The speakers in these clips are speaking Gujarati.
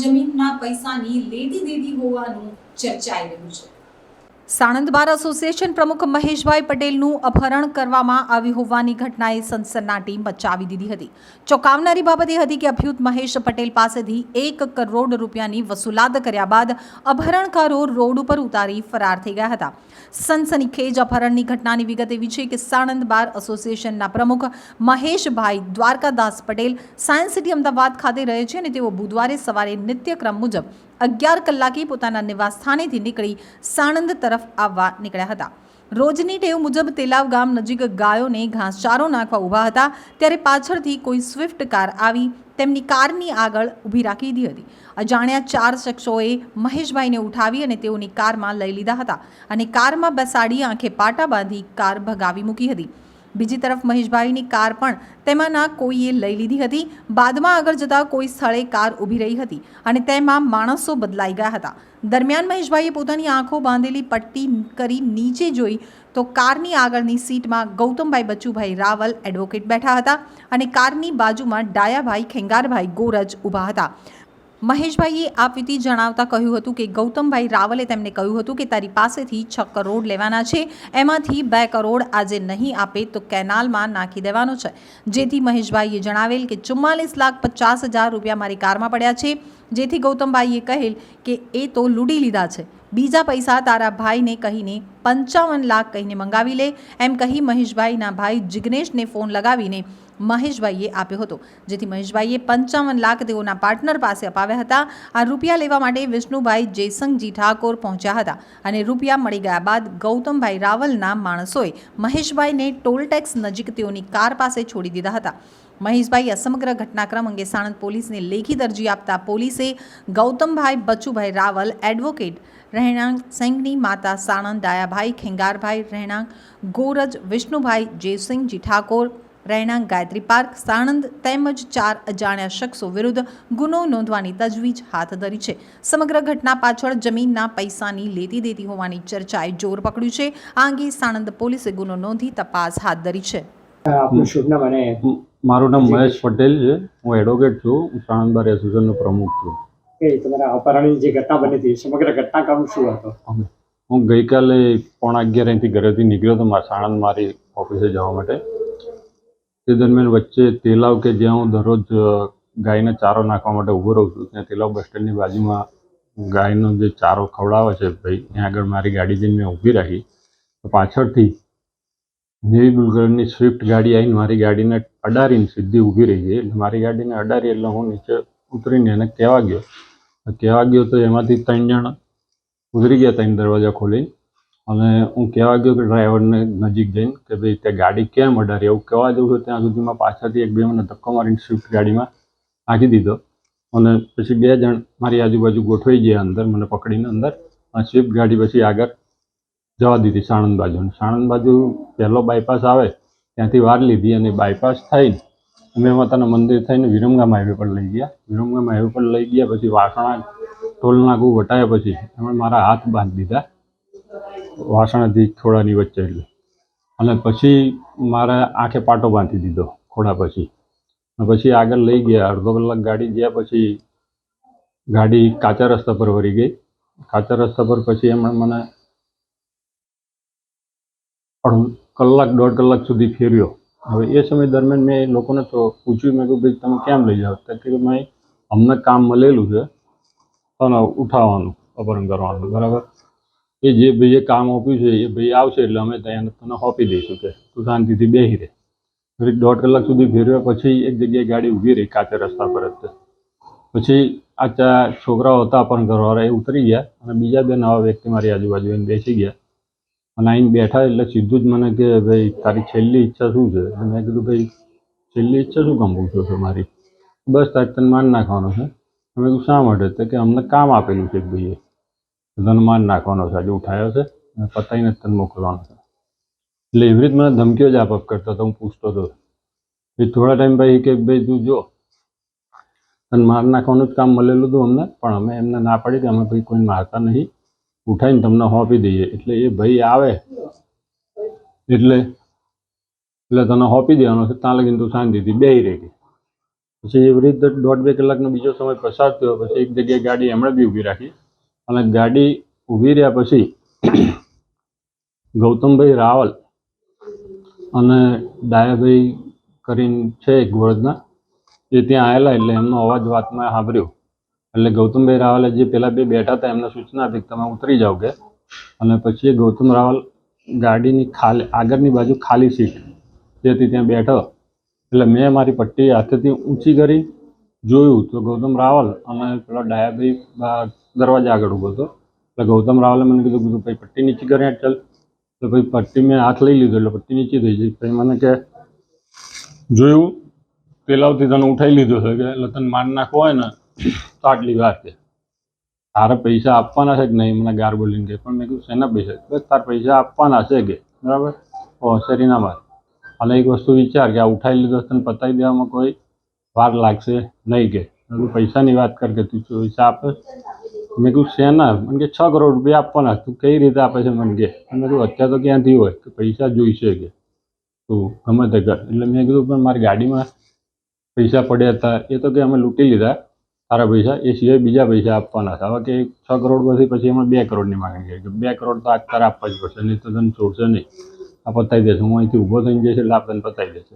જમીનના પૈસાની લેતી દેતી હોવાનું ચર્ચાઈ રહ્યું છે. સાણંદ બાર એસોસિએશન પ્રમુખ મહેશભાઈ પટેલનું અપહરણ કરવામાં આવ્યું હોવાની ઘટનાએ સનસનાટી મચાવી દીધી હતી. ચોંકાવનારી બાબત એ હતી કે અભ્યુત મહેશ પટેલ પાસેથી એક કરોડ રૂપિયાની વસૂલાત કર્યા બાદ અપહરણકારો રોડ ઉપર ઉતારી ફરાર થઈ ગયા હતા. સનસનીખેજ અપહરણની ઘટનાની વિગત એવી છે કે સાણંદ બાર એસોસિએશનના પ્રમુખ મહેશભાઈ દ્વારકાદાસ પટેલ સાયન્સ સિટી અમદાવાદ ખાતે રહે છે અને તેઓ બુધવારે સવારે નિત્યક્રમ મુજબ અગિયાર કલાકે પોતાના નિવાસસ્થાનેથી નીકળી સાણંદ તરફ આવવા નીકળ્યા હતા. રોજની ટેવ મુજબ તેલાવ ગામ નજીક ગાયોને ઘાસચારો નાખવા ઊભા હતા. ત્યારે પાછળથી કોઈ સ્વિફ્ટ કાર આવી તેમની કારની આગળ ઊભી રાખી દીધી હતી. અજાણ્યા ચાર શખ્સોએ મહેશભાઈને ઉઠાવી અને તેઓની કારમાં લઈ લીધા હતા અને કારમાં બેસાડી આંખે પાટા બાંધી કાર ભગાવી મૂકી હતી. બીજી તરફ મહેશભાઈની કાર પણ તેમાંના કોઈએ લઈ લીધી હતી. બાદમાં આગળ જતા કોઈ સ્થળે કાર ઊભી રહી હતી અને તેમાં માણસો બદલાઈ ગયા હતા. દરમિયાન મહેશભાઈએ પોતાની આંખો બાંધેલી પટ્ટી કરી નીચે જોઈ તો કારની આગળની સીટમાં ગૌતમભાઈ બચુભાઈ રાવલ એડવોકેટ બેઠા હતા અને કારની બાજુમાં ડાયાભાઈ ખેંગારભાઈ ગોરજ ઊભા હતા. મહેશભાઈએ આ વિધિ જણાવતા કહ્યું હતું કે ગૌતમભાઈ રાવલે તેમને કહ્યું હતું કે તારી પાસેથી છ કરોડ લેવાના છે, એમાંથી બે કરોડ આજે નહીં આપે તો કેનાલમાં નાખી દેવાનો છે. જેથી મહેશભાઈએ જણાવેલ કે ચુમ્માલીસ લાખ પચાસ હજાર રૂપિયા મારી કારમાં પડ્યા છે. જેથી ગૌતમભાઈએ કહેલ કે એ તો લૂંટી લીધા છે. બીજા પૈસા તારા ભાઈને કહીને પંચાવન લાખ કહીને મંગાવી લે. એમ કહી મહેશભાઈના ભાઈ જિગ્નેશને ફોન લગાવીને મહેશભાઈએ આપ્યો હતો. જેથી મહેશભાઈએ પંચાવન લાખ તેઓના પાર્ટનર પાસે અપાવ્યા હતા. આ રૂપિયા લેવા માટે વિષ્ણુભાઈ જયસંગજી ઠાકોર પહોંચ્યા હતા અને રૂપિયા મળી ગયા બાદ ગૌતમભાઈ રાવલના માણસોએ મહેશભાઈને ટોલ ટેક્સ નજીક તેઓની કાર પાસે છોડી દીધા હતા. મહેશભાઈ અસમગ્ર સમગ્ર ઘટનાક્રમ અંગે સાણંદ પોલીસને લેખિત અરજી આપતા પોલીસે ગૌતમભાઈ બચુભાઈ રાવલ એડવોકેટ રહેણાંક સેંગની માતા સાણંદ ડાયાભાઈ ખેંગારભાઈ રહેણાંક ગોરજ વિષ્ણુભાઈ જયસિંહજી ઠાકોર રહેણાંક ગાયત્રી પાર્ક સાણંદ તેમજ ચાર અજાણ્યા શખ્સો વિરુદ્ધ ગુનો નોંધવાની તજવીજ હાથ ધરી છે. સમગ્ર ઘટના પાછળ જમીનના પૈસાની લેતી દેતી હોવાની ચર્ચાએ જોર પકડ્યું છે. આ અંગે સાણંદ પોલીસે ગુનો નોંધી તપાસ હાથ ધરી છે. આપનું શુભ નામ અને મારું નામ મહેશ પટેલ છે. હું એડવોકેટ છું. હું સાણંદબાર એસોસિએશનનો પ્રમુખ છું. એ તમારા અપહરણની જે ઘટના બની હતી સમગ્ર ઘટનાક્રમ શું હતો? હું ગઈકાલે પોણા અગિયાર અહીંથી ઘરેથી નીકળ્યો હતો મારા સાણંદ મારી ઓફિસે જવા માટે. તે દરમિયાન વચ્ચે તેલાવ કે જ્યાં હું દરરોજ ગાયને ચારો નાખવા માટે ઊભો રહું છું ત્યાં તેલાવ બસ સ્ટેન્ડની બાજુમાં ગાયનો જે ચારો ખવડાવે છે ભાઈ ત્યાં આગળ મારી ગાડી જઈને મેં ઊભી રાખી. તો પાછળથી નેવી બ્લુ કલરની સ્વિફ્ટ ગાડી આવીને મારી ગાડીને અડારીને સીધી ઊભી રહી ગઈ. એટલે મારી ગાડીને અડારી એટલે હું નીચે ઉતરીને એને કહેવા ગયો. કહેવા ગયો તો એમાંથી ત્રણ જણ ઉતરી ગયા ત્રણ દરવાજા ખોલીને અને હું કહેવા ગયો કે ડ્રાઈવરને નજીક જઈને કે ભાઈ તે ગાડી કેમ અડારી? એવું કહેવા જવું છું ત્યાં સુધીમાં પાછળથી એક બે મને ધક્કો મારીને સ્વિફ્ટ ગાડીમાં નાખી દીધો. અને પછી બે જણ મારી આજુબાજુ ગોઠવાઈ ગયા અંદર, મને પકડીને અંદર. અને સ્વિફ્ટ ગાડી પછી આગળ જવા દીધી સાણંદ બાજુને સાણંદ બાજુ પહેલો બાયપાસ આવે, ત્યાંથી વાર લીધી અને બાયપાસ થઈને અમે માતાના મંદિર થઈને વિરમગામ હાઈવે પર લઈ ગયા. વિરમગામ હાઈવે પર લઈ ગયા, પછી વાસણા ટોલ નાકું વટાયા પછી એમણે મારા હાથ બાંધી દીધા. વાસણાથી ખોડાની વચ્ચે એટલે. અને પછી મારા આંખે પાટો બાંધી દીધો ખોડા પછી. પછી આગળ લઈ ગયા. અડધો કલાક ગાડી ગયા પછી ગાડી કાચા રસ્તા પર વળી ગઈ. કાચા રસ્તા પર પછી એમણે મને કલાક, દોઢ કલાક સુધી ફેર્યો. હવે એ સમય દરમિયાન મેં લોકોને તો પૂછ્યું, મેં કહ્યું ભાઈ, તમે કેમ લઈ જાઓ? તો કે મેં અમને કામ મળેલું છે, અને ઉઠાવવાનું, અપહરણ કરવાનું. બરાબર? એ જે ભાઈએ કામ આપ્યું છે, એ ભાઈ આવશે એટલે અમે ત્યાં તને સોંપી દઈશું કે તું શાંતિથી બેસી રહે. ફરી દોઢ કલાક સુધી ફેરવ્યા પછી એક જગ્યાએ ગાડી ઊભી રહી કાચા રસ્તા પર જ. પછી આ ચા છોકરાઓ હતા અપહરણ કરવાવાળા એ ઉતરી ગયા, અને બીજા બે નવા વ્યક્તિ મારી આજુબાજુ એને બેસી ગયા. અને આવીને બેઠા એટલે સીધું જ મને કે ભાઈ, તારી છેલ્લી ઈચ્છા શું છે? એટલે મેં કીધું, ભાઈ, છેલ્લી ઈચ્છા શું કામ પૂછો છો મારી? બસ, તારે તને માર નાખવાનો છે. અમે કીધું, શા માટે? તો કે અમને કામ આપેલું છે ભાઈએ. તને માર નાખવાનો છે. આજે ઉઠાયો છે અને પતાવીને તને મોકલવાનો છે. એટલે એવી રીત મને ધમકીઓ જ આપ કરતો હતો, હું પૂછતો હતો. એ થોડા ટાઈમ પછી કે ભાઈ, તું જો, તને માર નાખવાનું જ કામ મળેલું હતું અમને, પણ અમે એમને ના પાડી કે અમે ભાઈ કોઈ મારતા નહીં. ઉઠાઈને તમને સોંપી દઈએ. એટલે એ ભાઈ આવે. એટલે એટલે તને સોંપી દેવાનો છે. ત્યાં લગીને તું શાંતિથી બેહી રહી પછી એવી રીતે દોઢ બે કલાકનો બીજો સમય પસાર થયો. પછી એક જગ્યાએ ગાડી એમણે બી ઊભી રાખી. અને ગાડી ઊભી રહ્યા પછી ગૌતમભાઈ રાવલ અને ડાયાભાઈ કરીને છે એક વડદના એ ત્યાં આવેલા એટલે એમનો અવાજ વાતમાં સાંભળ્યો. એટલે ગૌતમભાઈ રાવલે જે પેલા બે બેઠા હતા, એમને સૂચના આપી કે તમે ઉતરી જાઓ કે. અને પછી ગૌતમ રાવલ ગાડીની ખાલી, આગળની બાજુ ખાલી સીટ જે હતી ત્યાં બેઠો. એટલે મેં મારી પટ્ટી હાથેથી ઊંચી કરી, જોયું તો ગૌતમ રાવલ અને પેલો ડાયાભાઈ દરવાજા આગળ ઊભો હતો. એટલે ગૌતમ રાવલે મને કીધું કીધું, ભાઈ, પટ્ટી નીચી કરી ચાલ. તો ભાઈ પટ્ટી મેં હાથ લઈ લીધો, એટલે પટ્ટી નીચી થઈ ગઈ. પછી મને કે, જોયું, પેલાવથી તને ઉઠાઈ લીધો છે કે એટલે તને માર નાખવો હોય ને તો આટલી વાર છે. તારે પૈસા આપવાના છે કે નહીં? મને ગાર બોલીને કે પણ મેં કીધું, શેના પૈસા? બસ તારે પૈસા આપવાના છે કે. બરાબર? ઓ મારે. અને એક વસ્તુ વિચાર કે આ ઉઠાવી લીધો તને પતાવી દેવામાં કોઈ વાર લાગશે નહીં કે. પૈસાની વાત કર કે તું પૈસા આપે? મેં કીધું, શેના? મને કે, છ કરોડ રૂપિયા આપવાના. તું કઈ રીતે આપે છે મને કે. મેં કીધું, અત્યારે તો ક્યાંથી હોય? કે પૈસા જોઈશે કે? તું ગમે તે કર. એટલે મેં કીધું, પણ મારી ગાડીમાં પૈસા પડ્યા હતા. એ તો કે અમે લૂંટી લીધા. તારા પૈસા, એ સિવાય બીજા પૈસા આપવાના હતા હવે કે છ કરોડ પછી એમાં બે કરોડની માંગણી કરી કે બે કરોડ તો આ તારે આપવા જ પડશે, નહીં તો તને છોડશે નહીં. આ પતાવી દેશે. હું અહીંથી ઊભો થઈને જઈશ એટલે આ તને પતાવી દેશે.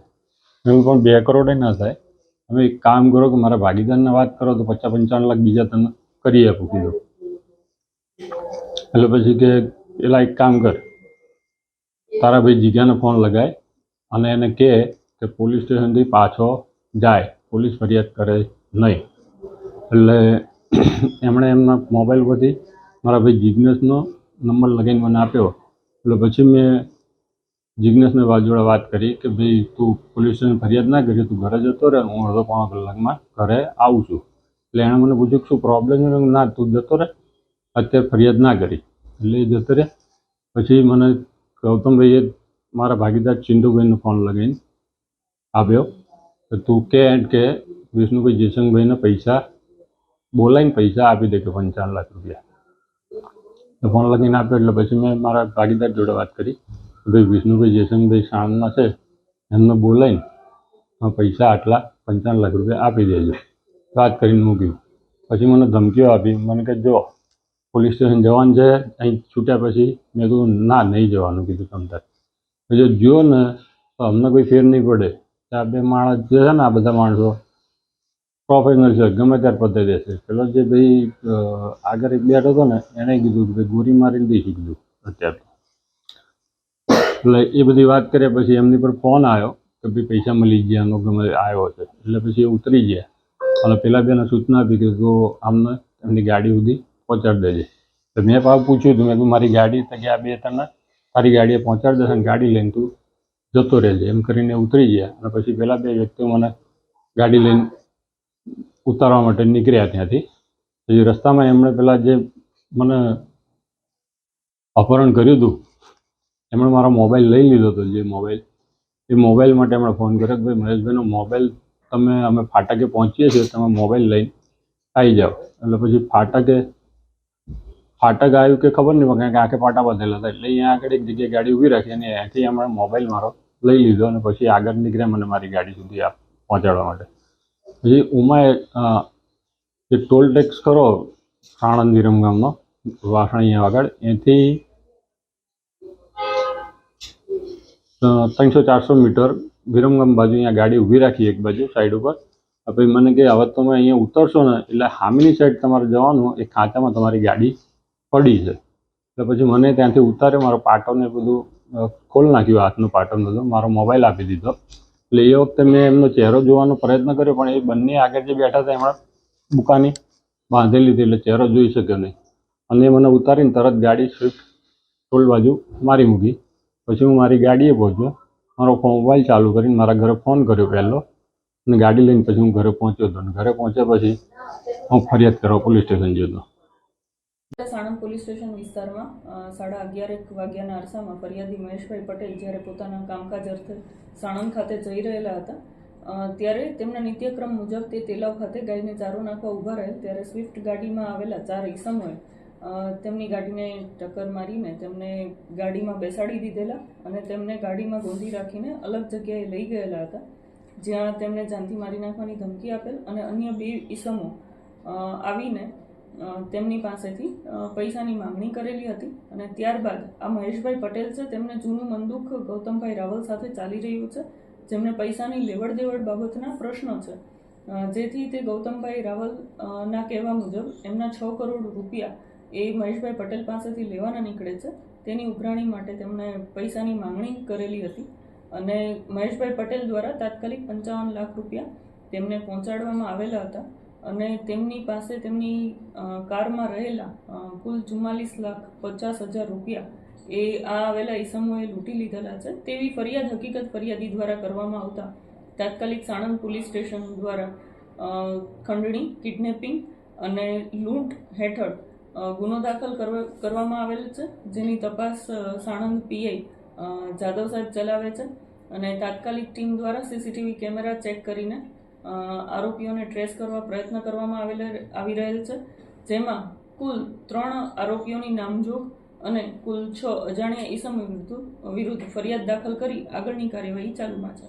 મેં પણ બે કરોડ ના થાય. તમે એક કામ કરો કે મારા ભાગીદારને વાત કરો તો પચાસ પંચાવન લાખ બીજા તને કરી આપું, કીધું. એટલે પછી કે પેલા એક કામ કર. તારા ભાઈ જીગાને ફોન લગાય અને એને કહે કે પોલીસ સ્ટેશનથી પાછો જાય. પોલીસ ફરિયાદ કરે નહીં. એટલે એમણે એમના મોબાઈલ પરથી મારા ભાઈ જિજ્ઞેશનો નંબર લગાવીને મને આપ્યો. એટલે પછી મેં જિજ્ઞેશને જોડે વાત કરી કે ભાઈ, તું પોલીસ સ્ટેશન ફરિયાદ ના કરી, તું ઘરે જતો રહે, હું અડધો પોણો કલાકમાં ઘરે આવું છું. એટલે એણે મને પૂછ્યું કે શું પ્રોબ્લેમ છે? ના, તું જતો રહે, અત્યારે ફરિયાદ ના કરી. એટલે એ જતો રહે. પછી મને ગૌતમભાઈએ મારા ભાગીદાર ચિંટુભાઈનો ફોન લગાવીને આપ્યો તો તું કે એન્ડ કે વિષ્ણુભાઈ જયશંકભાઈને પૈસા બોલાવીને પૈસા આપી દે કે પંચાવન લાખ રૂપિયા. ફોન લખીને આપ્યો એટલે પછી મેં મારા ભાગીદાર જોડે વાત કરી. ભાઈ, વિષ્ણુભાઈ જયસંગભાઈ શામના છે. એમને બોલાવીને પૈસા આટલા પંચાવન લાખ રૂપિયા આપી દેજો. વાત કરીને મૂક્યું પછી મને ધમકીઓ આપી. મને કે જો, પોલીસ સ્ટેશન જવાનું છે, અહીં છૂટ્યા પછી. મેં કીધું, ના, નહીં જવાનું, કીધું તમ તાર પછી જો જુઓ ને, તો અમને કોઈ ફેર નહીં પડે. આ બે માણસ જે છે ને, આ બધા માણસો પ્રોફેશનલ છે, ગમે ત્યારે પતાવી દેશે પેલો જે ભાઈ આગળ એક બેઠો હતો ને, એણે કીધું કે ભાઈ ગોરી મારીને બી કીધું અત્યારે. એટલે એ બધી વાત કર્યા પછી એમની પર ફોન આવ્યો કે ભાઈ, પૈસા મળી ગયા એનો ગમે આવ્યો છે. એટલે પછી એ ઉતરી ગયા. અને પેલા બેને સૂચના આપી કે તો આમને એમની ગાડી સુધી પહોંચાડી દેજે. તો મેં પાછું પૂછ્યું હતું મેં કીધું, મારી ગાડી તો કે આ બે તને તારી ગાડીએ પહોંચાડી દેશે ગાડી લઈને તું જતો રહેજે. એમ કરીને ઉતરી ગયા. અને પછી પેલા બે વ્યક્તિઓ મને ગાડી લઈને ઉતારવા માટે નીકળ્યા ત્યાંથી. પછી રસ્તામાં એમણે પેલા જે મને અપહરણ કર્યું હતું, એમણે મારો મોબાઈલ લઈ લીધો હતો, જે મોબાઈલ. એ મોબાઈલ માટે એમણે ફોન કર્યો કે ભાઈ, મહેશભાઈનો મોબાઈલ તમે, અમે ફાટકે પહોંચીએ છીએ, તમે મોબાઈલ લઈને આવી જાઓ. એટલે પછી ફાટકે, ફાટક આવ્યું કે ખબર નહીં કારણ કે આખે પાટા બાંધેલા હતા. એટલે અહીંયા આગળ એક જગ્યાએ ગાડી ઊભી રાખી અને ત્યાંથી એમણે મોબાઈલ મારો લઈ લીધો અને પછી આગળ નીકળ્યા મને મારી ગાડી સુધી આ પહોંચાડવા માટે. પછી ઉમાએ અ, જે ટોલ ટેક્સ ખરો સાણંદ વિરમગામનો વાસણીયા આગળ એથી ત્રણસો ચારસો મીટર વિરમગામ બાજુ અહીંયા ગાડી ઊભી રાખી એક બાજુ સાઈડ ઉપર. પછી મને કે હવે તમે અહીંયા ઉતરશો ને એટલે હામીની સાઈડ તમારે જવાનું એ ખાંચામાં તમારી ગાડી પડી છે. એટલે પછી મને ત્યાંથી ઉતાર્યો મારો પાટણ ને બધું ખોલ નાખ્યું હાથનું પાટો બધું મારો મોબાઈલ આપી દીધો. એટલે એ વખતે મેં એમનો ચહેરો જોવાનો પ્રયત્ન કર્યો, પણ એ બંને આગળ જે બેઠા હતા એમણે બુકાની બાંધેલી લીધી એટલે ચહેરો જોઈ શક્યો નહીં. અને મને ઉતારીને તરત ગાડી સ્વિફ્ટ ટોલ બાજુ મારી મૂકી. પછી હું મારી ગાડીએ પહોંચ્યો. મારો મોબાઈલ ચાલુ કરીને મારા ઘરે ફોન કર્યો પહેલો. અને ગાડી લઈને પછી હું ઘરે પહોંચ્યો હતો. અને ઘરે પહોંચ્યા પછી હું ફરિયાદ કરવા પોલીસ સ્ટેશન ગયો સાણંદ પોલીસ સ્ટેશન વિસ્તારમાં સાડા અગિયાર એક વાગ્યાના અરસામાં ફરિયાદી મહેશભાઈ પટેલ જ્યારે પોતાના કામકાજ અર્થે સાણંદ ખાતે જઈ રહેલા હતા ત્યારે તેમના નિત્યક્રમ મુજબ તે તેલાવ ખાતે ગાયને ચારો નાખવા ઊભા રહેલ ત્યારે સ્વિફ્ટ ગાડીમાં આવેલા ચાર ઈસમોએ તેમની ગાડીને ટક્કર મારીને તેમને ગાડીમાં બેસાડી દીધેલા અને તેમને ગાડીમાં ગોંધી રાખીને અલગ જગ્યાએ લઈ ગયેલા હતા, જ્યાં તેમણે જાનથી મારી નાખવાની ધમકી આપેલ અને અન્ય બે ઈસમો આવીને તેમની પાસેથી પૈસાની માંગણી કરેલી હતી અને ત્યારબાદ આ મહેશભાઈ પટેલ છે, તેમને જૂનું મંદુક ગૌતમભાઈ રાવલ સાથે ચાલી રહ્યું છે, જેમને પૈસાની લેવડ દેવડ બાબતના પ્રશ્નો છે. જેથી તે ગૌતમભાઈ રાવલ ના કહેવા મુજબ એમના છ કરોડ રૂપિયા એ મહેશભાઈ પટેલ પાસેથી લેવાના નીકળે છે. તેની ઉઘરાણી માટે તેમણે પૈસાની માંગણી કરેલી હતી અને મહેશભાઈ પટેલ દ્વારા તાત્કાલિક પંચાવન લાખ રૂપિયા તેમને પહોંચાડવામાં આવેલા હતા. અને તેમની પાસે તેમની કારમાં રહેલા કુલ ચુમ્માલીસ લાખ પચાસ હજાર રૂપિયા એ આ આવેલા ઈસમોએ લૂંટી લીધેલા છે. તેવી ફરિયાદ, હકીકત ફરિયાદી દ્વારા કરવામાં આવતા તાત્કાલિક સાણંદ પોલીસ સ્ટેશન દ્વારા ખંડણી, કિડનેપિંગ અને લૂંટ હેઠળ ગુનો દાખલ કરવા, કરવામાં આવેલ છે. જેની તપાસ સાણંદ પીઆઈ જાદવ સાહેબ ચલાવે છે અને તાત્કાલિક ટીમ દ્વારા સીસીટીવી કેમેરા ચેક કરીને આરોપીઓને ટ્રેસ કરવા પ્રયત્ન કરવામાં આવેલ આવી રહેલ છે. જેમાં કુલ ત્રણ આરોપીઓની નામજોગ અને કુલ છ અજાણ્યા ઈસમ વિરુદ્ધ વિરુદ્ધ ફરિયાદ દાખલ કરી આગળની કાર્યવાહી ચાલુમાં છે.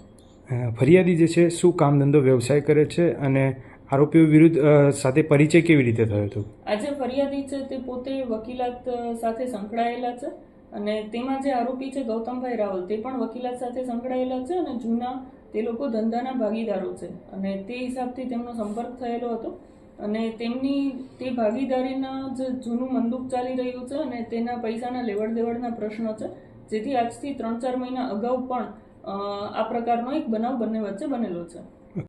ફરિયાદી જે છે શું કામ ધંધો વ્યવસાય કરે છે અને આરોપીઓ વિરુદ્ધ સાથે પરિચય કેવી રીતે થયો હતો? આજે ફરિયાદી છે તે પોતે વકીલાત સાથે સંકળાયેલા છે અને તેમાં જે આરોપી છે ગૌતમભાઈ રાવલ તે પણ વકીલાત સાથે સંકળાયેલા છે અને જૂના તે લોકો ધંધાના ભાગીદારો છે. અને તે હિસાબથી તેમનો સંપર્ક થયેલો હતો. અને તેમની, તે ભાગીદારીના જ જૂનું મંદુક ચાલી રહ્યું છે અને તેના પૈસાના લેવડ દેવડના પ્રશ્નો છે. જેથી આજથી ત્રણ ચાર મહિના અગાઉ પણ આ પ્રકારનો એક બનાવ બંને વચ્ચે બનેલો છે.